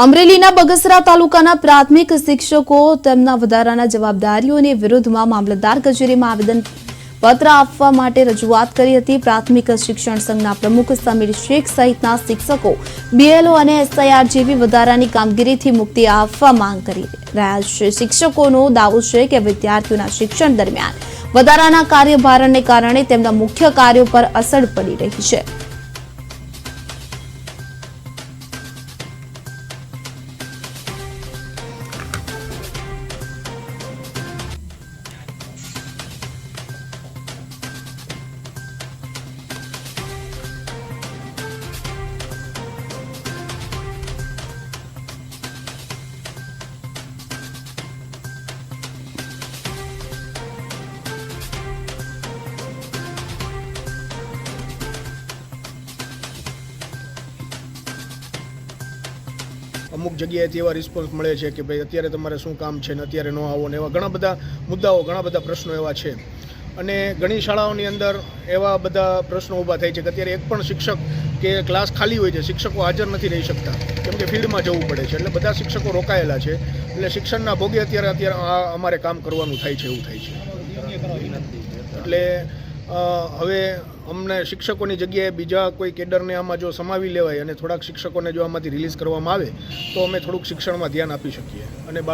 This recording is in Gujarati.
અમરેલીના બગસરા તાલુકાના પ્રાથમિક શિક્ષકો તેમના વધારાના જવાબદારીઓની વિરુદ્ધમાં મામલતદાર કચેરીમાં આવેદન પત્ર આપવા માટે રજૂઆત કરી હતી. પ્રાથમિક શિક્ષણ સંઘના પ્રમુખ સમીર શેખ સહિતના શિક્ષકો બીએલઓ અને એસઆઈઆર જેવી વધારાની કામગીરીથી મુક્તિ આપવા માંગ કરી રહ્યા છે. શિક્ષકોનો દાવો છે કે વિદ્યાર્થીઓના શિક્ષણ દરમિયાન વધારાના કાર્યભારણને કારણે તેમના મુખ્ય કાર્યો પર અસર પડી રહી છે. અમુક જગ્યાએથી એવા રિસ્પોન્સ મળે છે કે ભાઈ અત્યારે તમારે શું કામ છે ને અત્યારે ન આવો ને એવા ઘણા બધા મુદ્દાઓ, ઘણા બધા પ્રશ્નો એવા છે. અને ઘણી શાળાઓની અંદર એવા બધા પ્રશ્નો ઊભા થાય છે કે અત્યારે એક પણ શિક્ષક કે ક્લાસ ખાલી હોય છે, શિક્ષકો હાજર નથી રહી શકતા. કેમ કે ફિલ્ડમાં જવું પડે છે, એટલે બધા શિક્ષકો રોકાયેલા છે. એટલે શિક્ષણના ભોગે અત્યારે અત્યારે અમારે કામ કરવાનું થાય છે, એવું થાય છે. એટલે હવે અમને શિક્ષકોની જગ્યાએ બીજા કોઈ કેડરને આમાં જો સમાવી લેવાય અને થોડાક શિક્ષકોને જો આમાંથી રિલીઝ કરવામાં આવે, તો અમે થોડુંક શિક્ષણમાં ધ્યાન આપી શકીએ અને બાળકો